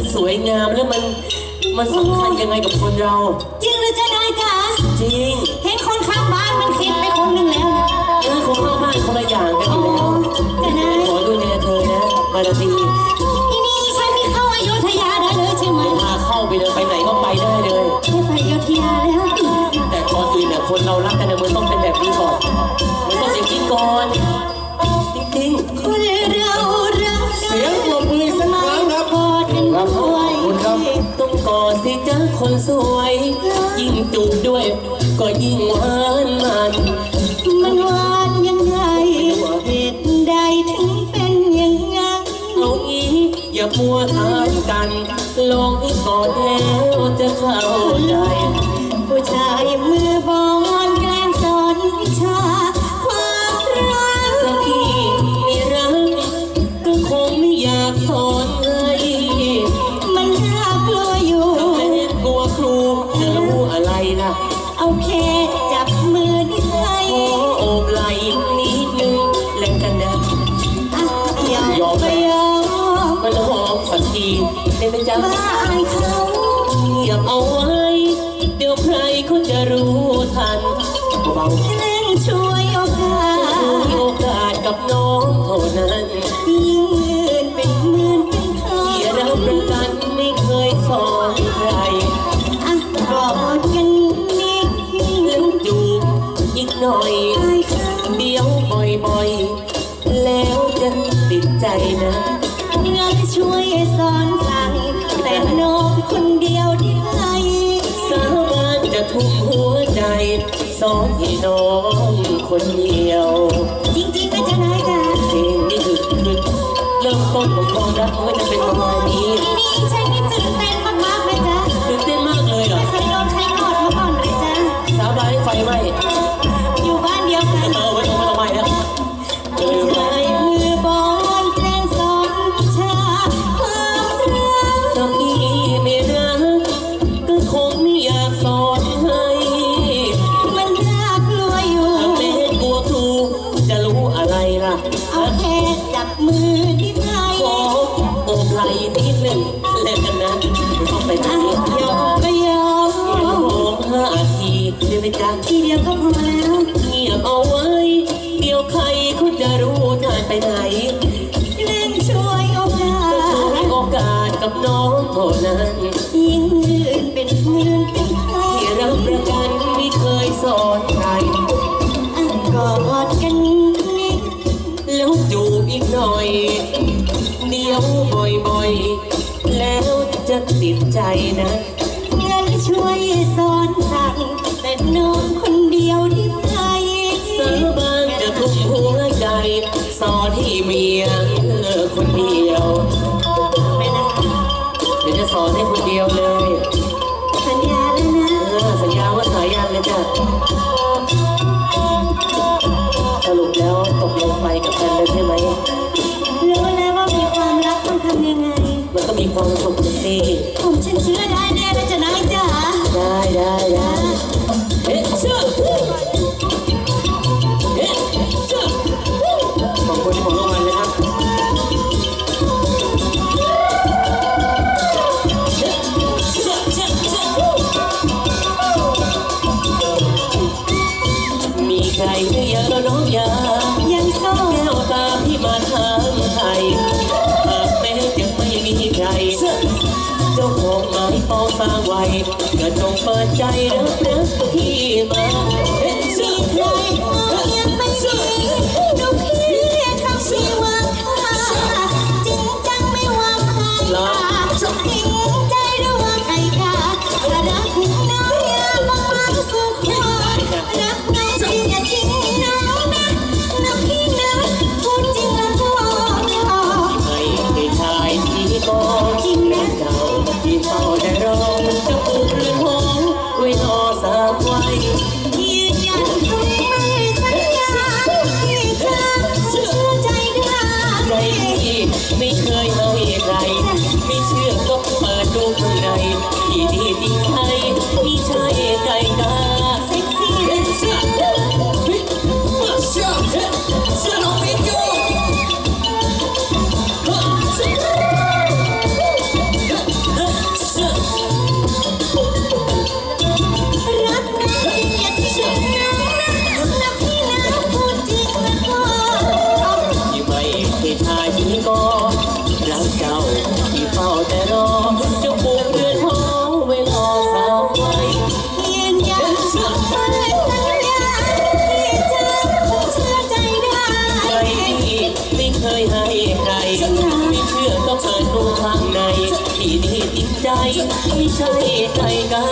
มันสวยงามแล้วมันมันสำคัญยังไงกับคนเรา จริงหรือจะได้จ๋าจริงเห็นคนข้างบ้านมันคิดไปคนหนึ่งแล้วนะเรื่องของข้างบ้านคนละอย่างกันอยู่แล้วจะได้ขอดูแลเธอนะมาราตรีทีนี้ฉันไม่เข้าอยุธยาได้เลยใช่ไหมพาเข้าไปเลยไปไหนก็ไปได้เลยไม่ไปอยุธยาแล้วแต่ก่อนอื่นเนี่ยคนเรารักกันเนี่ยมันต้องเป็นแบบนี้ก่อนมันต้องอย่างนี้ก่อน ต้องกอดสิจ้าคนสวย ยิ่งจูบด้วย ก็ยิ่งหวานมัน มันหวานยังไงเหตุใดถึงเป็นอย่างนั้นเอางี้อย่ามัวทามกัน ลองก่อนแล้วจะเข้าใจ ผู้ชายเมื่อ เอาแค่จับมือได้ไหมขอโอบไหล่นิดนึงแล้วกันนะอะยอมยอมไปยอมมันหอมสักทีได้ไหมจ๊ะบ้าอายเขาเงียบเอาไว้ เดี๋ยวใครเขาจะรู้ทันเบาๆเล่นช่วยโอกามีสโอกาสกับน้องเท่านั้นยิ่ง อีกหน่อยอายเขาเดี๋ยวบ่อยๆ แล้วจะติดใจนะงานช่วยสอนสั่งแต่น้องคนเดียวได้ไหมสาบานจะทุ่มหัวใจ สอนให้น้องคนเดียว จริงๆไม่จะได้จ้ะเพลงนี่คือคือเริ่มต้นของความรักมันก็จะเป็นประมาณนี้ทีนี้ฉันนี่ตื่นเต้นมากๆเลยจ้ะตื่นเต้นมาก ไหล่นิดหนึ่งแล้วกันนะต้องไปทางนี้ยอมก็ยอมหอมห้าทีได้ไหมจ๊ะทีเดียวก็พอแล้วเงียบเอาไว้ เดี๋ยวใครเขาจะรู้ทานไปไหนเล่นช่วยโอกาก็ช่วยสโอกาสกับน้องเท่านั้นยิ่งเงินเป็นหมื่นเป็นพันที่รับประกันไม่เคยสอนใคร จะติดใจนะเงินช่วยสอนสั่ง แต่น้องคนเดียวที่ไหนสาบานจะทุ่มหัวใจ สอนให้เมียเออคนเดียว ไม่นะคะเดี๋ยวจะสอนให้คนเดียวเลย สัญญาแล้วนะ เออ สัญญาว่าสายันเลยจ้ะสรุปแล้วตกลงไปกับกันเลยใช่ไหมรู้แล้วว่ามีความรักต้องทำยังไง มันก็มีความสุขสิ ผมฉันเชื่อได้แน่เลยจะนายจ๋า ว้ก็จงเปิดใจรักนะพี่มา ใจไม่ใช่ไก่กา